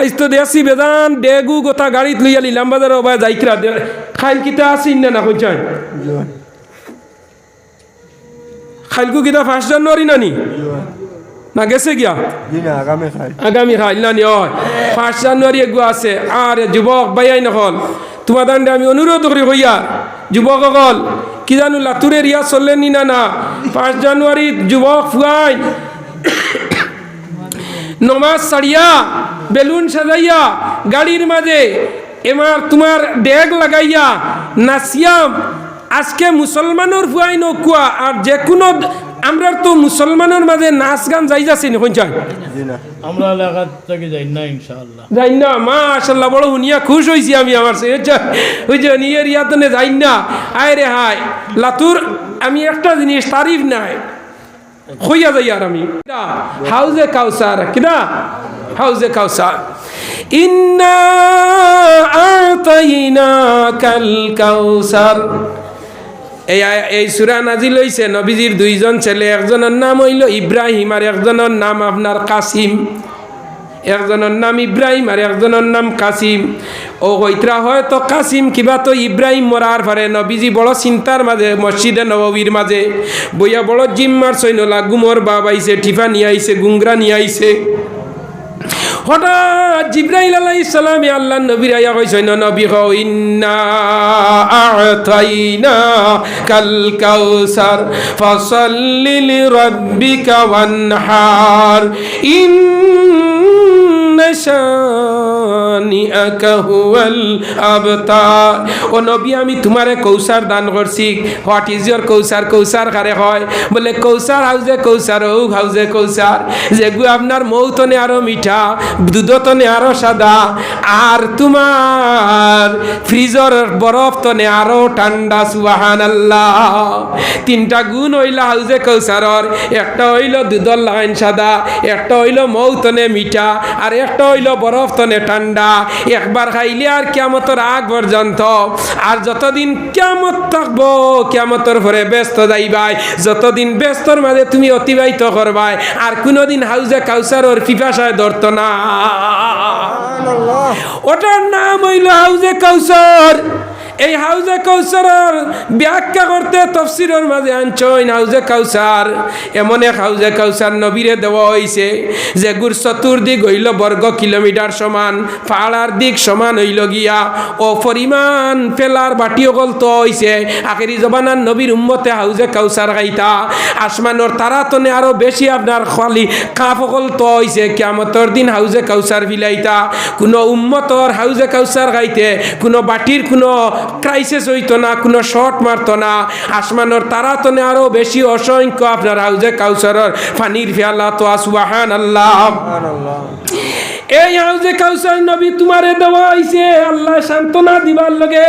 আইস তো দেশি বেদান ডেগু গোটা গাড়িত লইয়া লিলাম বাজার বা যাইকরা খাইল কিতা আসিন না না কইছেন খাইলকু কিতা ফার্স্ট জানুয়ারি নানি? না গেছে গিয়া আগামী খাই আগামী খাইল নানি হয় ফার্স্ট জানুয়ারি এগু আছে আর যুবক বাইয়াই নকল। তোমার দাণ্ডে আমি অনুরোধ করি হইয়া যুবকসকল কি জানো লাতুরের ইয়া চললেন নি না না? ফার্স্ট জানুয়ারিত যুবক ফুয়াই নমাজ সারিয়া বেলুন সাজাইয়া গাড়ির মাঝে এবার তোমার ডেগ লাগাইয়া নাচিয়াম আজকে মুসলমানের ফুয়াই নকুয়া আর যে কোনো আমরা তো মুসলমানের মাঝে নাচ গান যাই যাচ্ছি নি। কোনচাই আমরা এলাকা থেকে যাই না ইনশাআল্লাহ। যাই না মাশাল্লাহ বড় শুনিয়া খুশ হয়েছি আমি আমার সে ওই যে নিয়ের ইয়াতনে যাই না। আয় রে হায় লাতুর আমি একটা জিনিস তারিফ নাই। হইয়া যাই আর আমি। হাউজে কাউসার কিনা হাউজে কাউসার ইন্না আতাইনা কাল কাউসার এই এই সুরা নাজিল হইছে, নবীজির দুইজন ছেলে, একজনের নাম হইল ইব্রাহিম আর একজনের নাম আপনার কাসিম। একজনের নাম ইব্রাহিম আর একজনের নাম কাসিম। ও হইতরা হয়তো কাসিম, কিবা তো ইব্রাহিম মরার পারে নবীজি বড় চিন্তার মাঝে, মসজিদে নববীর মাঝে, বইয়া বড় জিম্মার সৈন্যলা, গুমর বাব আইছে টিফা নিয়ে আইছে গুংরা নিয়ে আইছে হঠাৎ জিব্রাইল আলাইহিস সালামে আল্লাহ নবীর আয়া কইছেন নবী হইনা কাল কাউসার, ফাসাল্লি লিরাব্বিকা ওয়ানহার, ইন্না ও নবী, আমি তোমারে কৌসার দান করছি। হোয়াট ইজ ইয়োর কৌসার কৌসার কারে হয়? বলে কৌসার হাউজে কৌসার ও হাউজে কৌসার যেগু আপনার মৌতনে আরও মিঠা, দুধতনে আরও সাদা, আর তোমার ফ্রিজর বরফ তনে আরও ঠান্ডা সুবাহান আল্লাহ তিনটা গুণ হইলা হাউজে কৌসারর একটা হইল দুধর লাইন সাদা, একটা হইল মৌতনে মিঠা, আর একটা হইল বরফ তনে ঠান্ডা। একবার খাইলে আর কেমতর আগ পর্যন্ত। আর যতদিন কেমত থাকব কেমতর পরে ব্যস্ত যাইবাই। যতদিন ব্যস্তর মাঝে তুমি অতিবাহিত করবাই আর কোনোদিন হাউজে কাউসারর পিপাসায় ধরত না। ওটার নাম হইল হাউজে কাউসার। এই হাউজে কৌসার ব্যাখ্যা করতে তফসিরের মাঝে আনছইন হাউজে কাউসার এমন এক হাউজে কাউসার নবীরে দেওয়া হয়েছে যে গুর চতুর্দিক হইল বর্গ কিলোমিটার সমান পাহাড়ার দিক সমান হইল গিয়া। ও পরিমাণ পেলার বাটি অকল তো হইছে। আখেরি জবানার নবীর উম্মতে হাউজে কাউসার গাইতা। আসমানোর তারা তনে আরও বেশি আপনার খালি কাপ অকল তো হইছে। কিয়ামতর দিন হাউজে কাউসার বিলাইতা কোনো উম্মতর হাউজে কাউসার গাইতে, কোনো বাটির কোনো ক্রাইসিস হইতো না, কোনো শর্ট মারতো না। আসমানোর তারা তনে আরও বেশি অসংখ্য আপনার হাউজে কাউসারর পানির ফিয়াল্লা তো আসুবাহান আল্লাহ এই হাউজে কাউসার নবী তোমারে দেওয়া হইছে, আল্লাহ সান্ত্বনা দিবার লগে।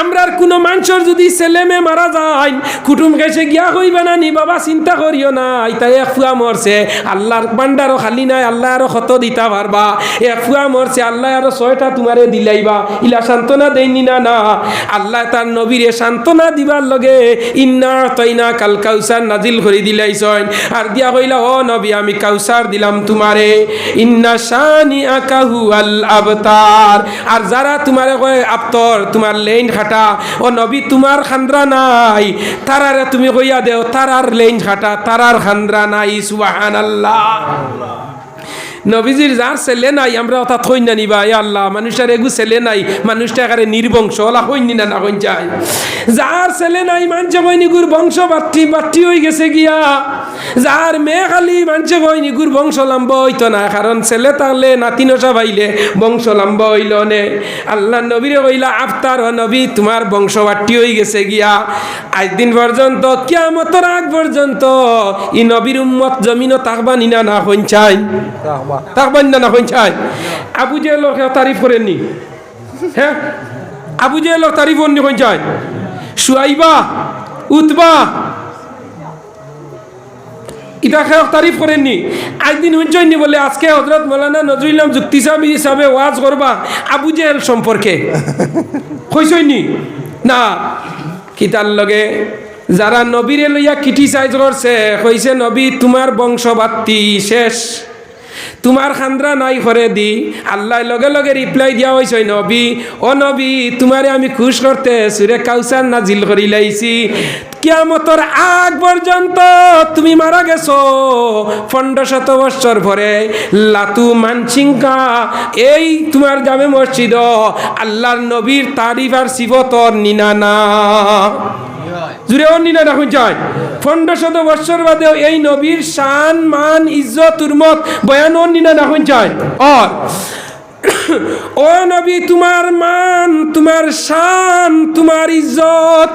আমরার কোনো মানুষের যদি ছেলে মেয়ে মারা যায়, কুটুম গেছে গিয়া কইবে না নি, বাবা চিন্তা করিও না। ইতাই এক ফুয়া মরছে, আল্লাহর বান্ডারও খালি নাই, আল্লাহ আরও ক্ষত দিতা পারবা। এক ফুয়া মরছে, আল্লাহ আরও ছয়টা তোমারে দিলাইবা। ইলা সান্ত্বনা দেয়নি না না। আল্লাহ তার নবীরে সান্ত্বনা দিবার লগে, ইন্না তৈনা কাল কাউসার নাজিল করে দিলাইছন আর দিয়া কইলা, ও নবী, আমি কাউসার দিলাম তোমারে। ইন্না শানি আকাহু আল আবতার আর যারা তোমার কয় আপ্তর তোমার লেন খাটা ও নবী তোমার খান্দ্রা নাই। তারারে তুমি কইয়া দেও, তারার লেন খাটা তারার খান্দ্রা নাই, সুবহানাল্লাহ। নবীজির যার ছেলে নাই, আমরা অর্থাৎ হইন নিবা এ আল্লাহ। মানুষের এগু ছেলে নাই, মানুষটা একারে নির্বংশ, ওলা হইনি না না হইন যায়। যার ছেলে নাই, মানছে কই নিগুর বংশ বাত্তি বাত্তি হয়ে গেছে গিয়া। যার মেয়ে খালি মানছে কই নিগুর বংশ লম্ব হইতো না, কারণ ছেলে তাহলে নাতি নসা পাইলে বংশ লম্ব হইল নে। আল্লাহ নবীরে কইলা, আফতার নবী, তোমার বংশ বাট্টি হয়ে গেছে গিয়া। আজ দিন পর্যন্ত, কিয়ামতর আগ পর্যন্ত, ই নবীর উম্মত জমিনও তাকবানি না না হইন চাই। তাহবা তাকবান না না আবু জেহেলর কেউ তারিফ করেননি হ্যাঁ আবু জেহেলর তারিফ হইন চাই। সুয়াইবা উতবা। আজকে যারা নবীরে লইয়া ক্রিটিসাইজ করছে, কইছে, নবী, তোমার বংশবাত্তি শেষ। তোমার খান্দ্রা নাই করে দি। আল্লাহ লগে লগে রিপ্লাই দিয়া হয়েছে নবী, ও নবী, তোমারে আমি খুশ করতে সুরে কাউসার নাজিল করি লাইছি। কিয়ামতর আগ পর্যন্ত তুমি মারা গেছো পনেরো শত বৎসর ভরে। লাতু মানসিংকা এই তোমার জামে মসজিদ, আল্লাহর নবীর তারিফ আর শিবতর নিনানা জুড়ে নিনা রাখুন চাই। পনেরো শত বৎসর বাদেও এই নবীর শান, মান, ইজ্জত, উর্মত, বয়ান নিনা রাখুন চাই। অর ও নবী, তোমার মান, তোমার শান, তোমার ইজ্জত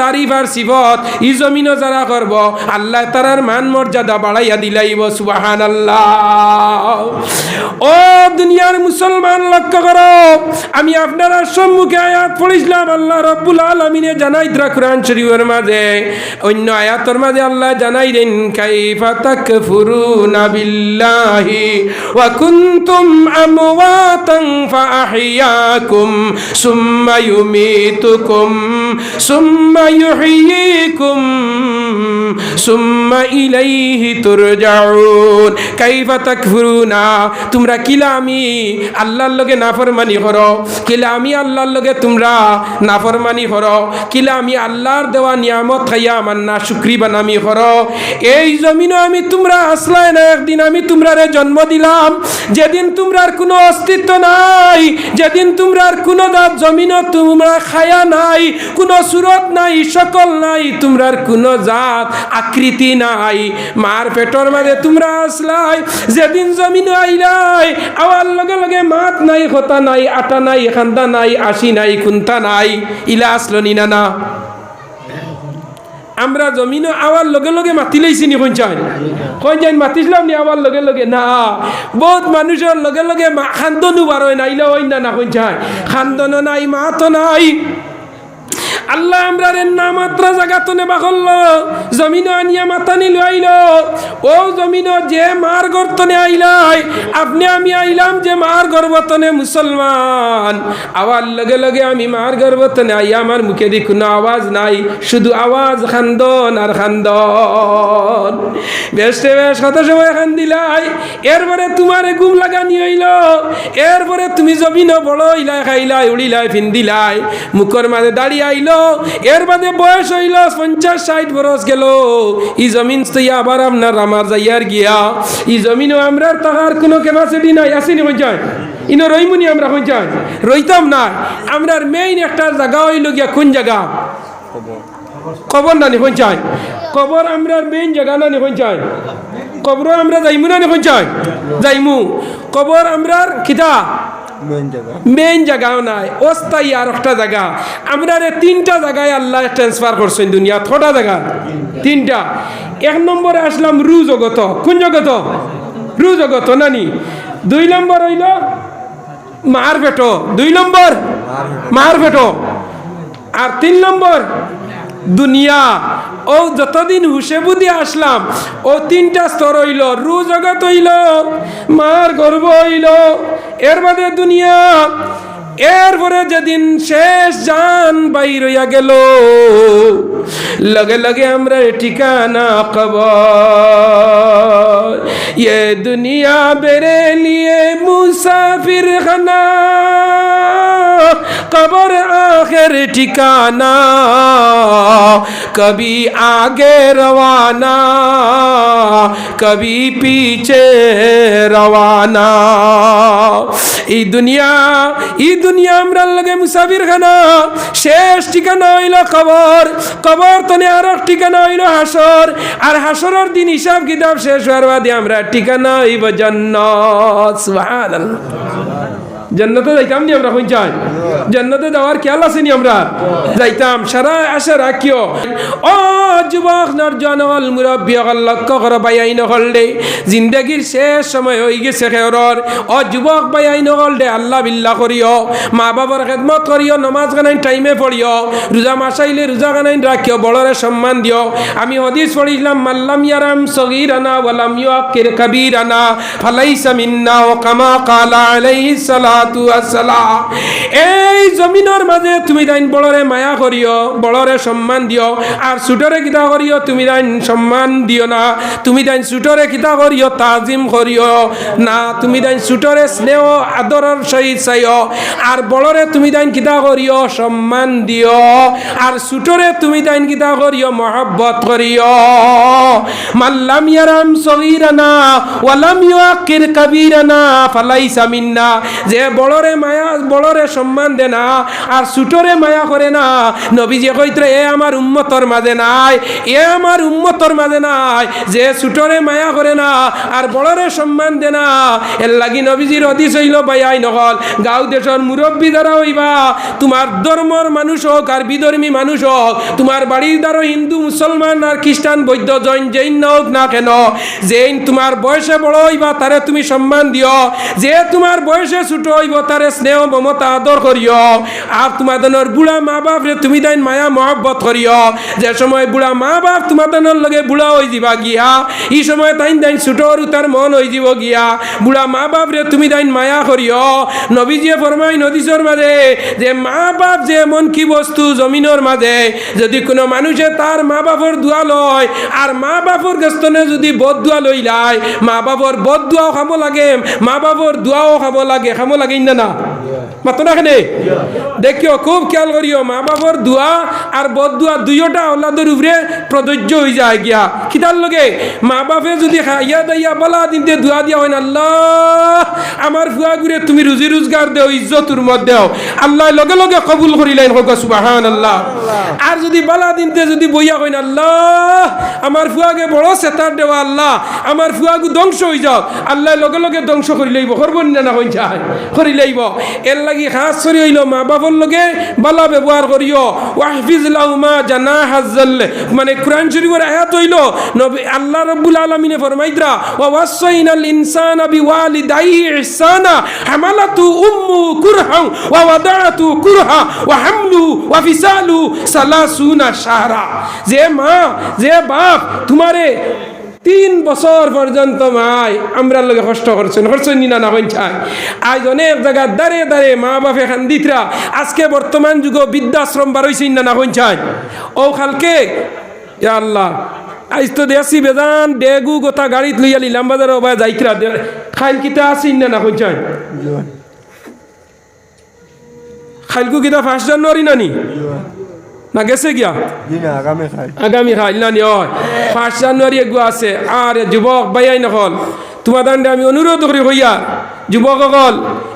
তারিফ আর সিফত ই জমিনও যারা করব, আল্লাহ তারার মান মর্যাদা বাড়াইয়া দিলাইব সুবাহান আল্লাহ ও দুনিয়ার মুসলমান, লক্ষ্য করো, আমি আপনারা সম্মুখে আয়াত পড়িছিলাম, আল্লাহ রব্বুল আলমিনে জানাই দিরা কোরআন শরীফের মাঝে। অন্য আয়াতর মাঝে আল্লাহ জানাই দেন কাইফা তাকফুরুনা বিল্লাহি ওয়া কুনতুম আমওয়াতান ফাআহইয়াকুম সুম্মা ইউমিতুকুম, সুম্মা ويحييكم সুম্মা ইলাইহি তুরজাউন কাইফা তাকফুরুনা তোমরা কিলা আমি আল্লাহর লগে নাফরমানি করো। কিলা আমি আল্লাহর লগে তোমরা নাফরমানি করো। কিলা আমি আল্লাহর দেওয়া নিয়ামত খাইয়া আমার না শুক্রি বানামি করো। এই জমিনও আমি তোমরা আসলাই না একদিন আমি তোমরারে জন্ম দিলাম। যেদিন তোমরার কোনো অস্তিত্ব নাই, যেদিন তোমরার কোনো দাঁত জমিনও তোমরা খায়া নাই, কোনো সুরত নাই, সকল নাই, তোমরার কোনো জাত আকৃতি নাই। মার পেটর মাঝে তোমরা আসলাই, যেদিন জমিন আইলাই, আওয়ার লগে লগে মাত নাই হতা নাই, আটা নাই, খান্দা নাই, আশি নাই, খুন্তা নাই। ইলা আসলো নি না না? আমরা জমিন আওয়ার লগে লগে মাতি লাইছি নি চাই যাই মাতিছিলাম নি, আওয়ার লগে লগে? না। বহুত মানুষের লগে লগে খান্দনু বার হয় না ইলা না না, কোন চাই খান্দন নাই মাতো নাই। আল্লাহ আমরা রে না মাত্র নেবা করল জমিন আনিয়া মাতানি লইল ও জমিন যে মার গর্তনে আইলাই, আপনি আমি আইলাম যে মার গর্বতনে মুসলমান। আওয়ার লগে লগে আমি মার গর্বতনে আই, আমার মুখে দি কোনো আওয়াজ নাই, শুধু আওয়াজ খান্দন আর খান্দন। বেশে বেশ কত সময় খান দিলাই, এরপরে তোমার ঘুম লাগানি হইল, এরপরে তুমি জমিন বড় ইলাই খাইলাই, উড়িলাই, ফিন্দিলাই, মুখর মাঝে দাঁড়িয়ে আইল, এর বাদে বয়স হইল পঞ্চাশ ষাট বরস গেল, ই জমিন তৈয়া আবার আপনার আমার যাইয়ার গিয়া, ই জমিনও আমরা তাহার কোনো ক্যাপাসিটি নাই, আসেনি পঞ্চায়েত ইনো রইমুনি আমরা পঞ্চায়েত রইতাম না। আমরার মেইন একটা জায়গা হইল গিয়া কোন জায়গা কবর না নি পঞ্চায়েত কবর আমরার মেইন জায়গা না নি পঞ্চায়েত কবর আমরা যাইমু না নি পঞ্চায়েত যাইমু। কবর আমরার কিতা? মেইন জায়গাও নাই অস্থায়ী আর একটা জায়গা। আমরা তিনটা জায়গায় আল্লাহ ট্রান্সফার করছেন দুনিয়া থোটা জায়গা। তিনটা। এক নম্বরে আসলাম রু জগত। কোন জগত? রু জগত নানি? দুই নম্বর হইল মার পেটো দুই নম্বর? মার পেটো আর তিন নম্বর? দুনিয়া। ও যতদিন হুসে বুদ্ধি আসলাম, ও তিনটা স্তর হইল, রু জগৎ হইল, মার গর্ব হইল, এর বাদে দুনিয়া। এরপরে যেদিন শেষ জান বাইরইয়া গেল, লগে লগে আমরা ঠিকানা কব এ দুনিয়া বেড়ে নিয়ে মুসাফির খানা কবর আখের ঠিকানা, কবি আগে রওয়ানা, কবি পিছে রওয়ানা। এই দুনিয়া এই দুনিয়া আমরা লাগে মুসাফির খানা, শেষ ঠিকানা হইল কবর কবর তনে আর ঠিকানা হইল হাসর, আর হাসরের দিন হিসাব কিতাব শেষ হওয়ার বাদে আমরা ঠিকানা হইব জন্নত, সুবহানাল্লাহ। জান্নাতে যাইতাম নি আমরা চাই জান্নাতে যাওয়ার খেয়াল আছে নি আমরা? যাইতাম সারা আশা রাখিও ও যুবক নরজনল মুরব্বী অকল লক্ষ্য করো বাইয়াই নকল দে। জিন্দগির শেষ সময় হয়ে গেছে খেয়রর। ও যুবক বাইয়াই নকল দে আল্লাহ বিল্লাহ করিও। মা বাবার খেদমত করিও নমাজ গানাইন টাইমে পড়িও। রোজা মাসাইলে রোজা গানাইন রাখিও বড়রে সম্মান দিও। আমি হদিস পড়িলাম মাল্লাম ইয়ারাম সগীরানা ওয়ালাম ইউকির কাবীরানা। ফালাইসা মিন্না ও কামা কালা আলাইহিস সালাতু ওয়াসসালাম। এই জমিনের মাঝে তুমি তাইন বড়রে মায়া করিও বড়রে সম্মান দিও। আর সুটরে কিতা করিও, তুমি তাইন সম্মান দিও না। তুমি তাইন সুটরে কিতা করিও, তাজিম করিও না। তুমি তাইন সুটরে স্নেহ, আদরের সহিত চাইও। আর বড়রে তুমি তাইন কিতা করিও, সম্মান দিও। আর সুটরে তুমি তাইন কিতা করিও, মহব্বত করিও। মাল্লাম ইয়ারাম সগীরানা ওয়ালাম ইউকির কাবীরানা, ফালাইসা মিন্না। যে বড়রে মায়া বড়রে সম্মান দে না, আর সুটরে মায়া করে না। নবীজি কইত্রে, এ আমার উম্মতর মাঝে নাই, এ আমার উম্মতর মাঝে নাই, যে সুটরে মায়া করে না, আর বড়রে সম্মান দে না। এর লাগি নবীজির অদিস হইল বাইয়াই নকল গাঁও দেশের মুরব্বী দ্বারা হইবা, তোমার ধর্মর মানুষ হোক, আর বিধর্মী মানুষ হোক, তোমার বাড়ির দ্বারা হিন্দু, মুসলমান, আর খ্রিস্টান বৈদ্য জৈন জৈন হোক না কেন জৈন তোমার বয়সে বড় হইবা, তারে তুমি সম্মান দিও। যে তোমার বয়সে ছোট তারে স্নেহ, মমতা আদর করিও। আর তোমাদের বুড়া মা বাপ রে তুমি তাই মায়া মহব্বত করিও। যে সময় বুড়া মা বাপ তোমাদের লগে বুড়া হয়ে যাবা গিয়া, এই সময় তাইন তাইন ছোটর তার মন হয়ে যাব গিয়া। বুড়া মা বাপ রে তুমি তাইন মায়া করিও। নবীজিয়ে ফরমাই নদীসর মাঝে, যে মা বাপ যে এমন কি বস্তু জমিনের মাঝে, যদি কোনো মানুষে তার মা বাপর দোয়া লয়, আর মা বাপর গস্তনে যদি বদ দোয়া লই লাই মা বাপর বদ দোয়াও খাব লাগে মা বাপর দোয়াও খাব লাগে খাব লাগে। না না মাতো দেখিও খুব খেয়াল করিও মা বাপর দোয়া আর বদ দোয়া দুইটা ওলাদের উপরে প্রযোজ্য হয়ে যায় গিয়া। কিতার লগে? মা বাপে যদি খাইয়া দাইয়া বলা দিনতে দোয়া দিয়া হয় না আল্লাহ আমার ফুয়া ঘুরে তুমি রুজি রোজগার দেও ইজ্জতুর মধ্যে দেও। আল্লাহ লগে লগে কবুল করিলেন হোক সুবাহান আল্লাহ আর যদি বালা দিনতে যদি বইয়া হয় না আল্লাহ আমার ফুয়াকে বড় সেতার দেওয়া আল্লাহ আমার ফুয়াগু ধ্বংস হয়ে যাও। আল্লাহ লগে লগে ধ্বংস করি লইব করব না না হয়ে যায়। করি লইব এর লাগি খাস করি হইল মা বাবার লগে বালা ব্যবহার করিও ওয়াহফিজ লাউমা জানা হাজ্জাল মানে কোরআন শরীফের আয়াত হইল, নবী আল্লাহ রাব্বুল আলামিনে ফরমাইদরা ওয়া ওয়াসাইনাল ইনসানা বিওয়ালিদাইহি ইহসানা, হামালাতু উম্মু কুরহা ওয়া ওয়াদাতু কুরহা ওয়া হামলু ওয়া ফিসালু সালাসুনা শাহরা। যে মা, যে বাপ তোমারে তিন বছর পর্যন্ত মাই আমরা লগে কষ্ট করছেন করছেন না না চাই আজ অনেক জায়গায় দাঁড়ে দাঁড়ে মা বাপে খান দিতরা আজকে বর্তমান যুগ বৃদ্ধাশ্রম বারইছেন না না চাই ও খালকে আল্লাহ আজ তো দেশি বেজান ডেগু গোটা গাড়িত লইয়া লিলাম বাজার বা যাইতরা খাইল কিতা আসিন না না চাই খাইলকু কিতা ফার্স্ট জানুয়ারি নানি? না গেছে গিয়া আগামী খাই না নি হয় ফার্স্ট জানুয়ারি এগু আছে আর যুবক বাইয়াই নকল তোমার দাণ্ডে আমি অনুরোধ করি হইয়া যুবকসকল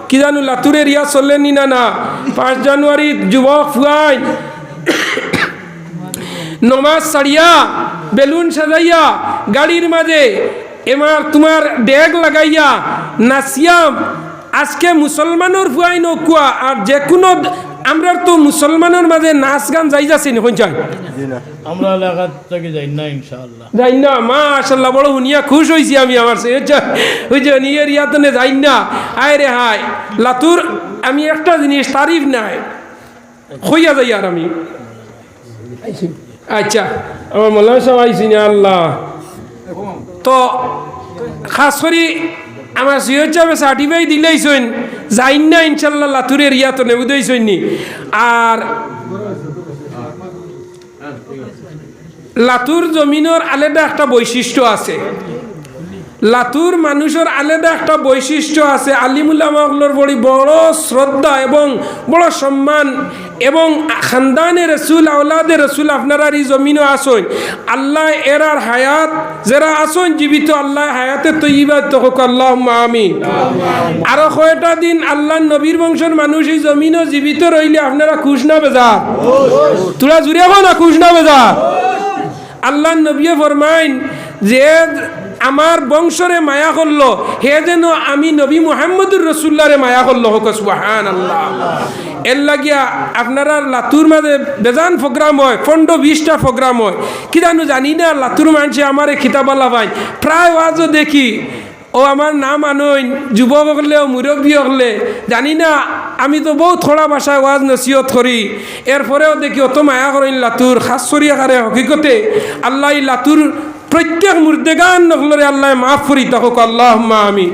কি জানো লাতুরের ইয়া চললেন নি না না ফার্স্ট জানুয়ারিত যুবক ফুয়াই নমাজ সারিয়া বেলুন সাজাইয়া গাড়ির মাঝে এবার তোমার ডেগ লাগাইয়া নাচিয়াম আজকে মুসলমানের ফুয়াই নকুয়া আর যে কোনো আমরা তো মুসলমানের মাঝে নাচ গান যাই যাচ্ছি নি চাই না। আমরা এলাকা থেকে যাই না ইনশাআল্লাহ। যাই না বড় শুনিয়া খুশ হয়েছি আমি আমার সে ওই যে নিয়ের ইয়াতনে যাই না। আয় রে হায় লাতুর আমি একটা জিনিস তারিফ নাই। হইয়া যাই আর আমি। আচ্ছা আমার মোল্লা সাহেব আইসি না আল্লাহ। তো খাস করি আমার সিও চাপে সার্টিফাই দিলেইছেন যাই না ইনশাল্লাহ লাতুরের ইয়াতো নেবুদেইছেন নি আর লাতুর জমিনের আলাদা একটা বৈশিষ্ট্য আছে। লাতুর মানুষের আলাদা একটা বৈশিষ্ট্য আছে। আলিমুল্লাহর বড়ি বড় শ্রদ্ধা এবং বড় সম্মান এবং খানদানে রসুল আউলাদে রসুল আপনারা এই জমিনও আসন আল্লাহ এরার হায়াত, যারা আসন জীবিত আল্লাহ হায়াতে তৈবা তহক আল্লাহ আমিন। আরও কয়টা দিন আল্লাহ নবীর বংশের মানুষ এই জমিনও জীবিত রইলে আপনারা খুশ না বেজা তোরা জুড়ে না খুশ না বেজা আল্লাহ নবী ফরমাইন যে আমার বংশরে মায়া করল, হে যেন আমি নবী মুহাম্মদুর রসুল্লারে মায়া করল, হোক সুহান আল্লাহ এর লাগিয়া আপনারা লাতুর মাঝে বেজান প্রোগ্রাম হয়, পনেরো বিশটা প্রোগ্রাম হয়। কি জানো, জানি না, লাতুর মানুষে আমার খিতাবালা পাই প্রায় ওয়াজও দেখি, ও আমার নাম আনইন, যুবক হলে ও মুরব্বী হলে, জানি না, আমি তো বহু থোড়া ভাষায় ওয়াজ নসিহত করি। এরপরেও দেখি অত মায়া করেন লাতুর, খাস কারে হকিকতে, আল্লাহ লাতুর প্রত্যেক মুর্দেগান নকলরে আল্লাহ মাফ করি তখন আল্লাহ আমি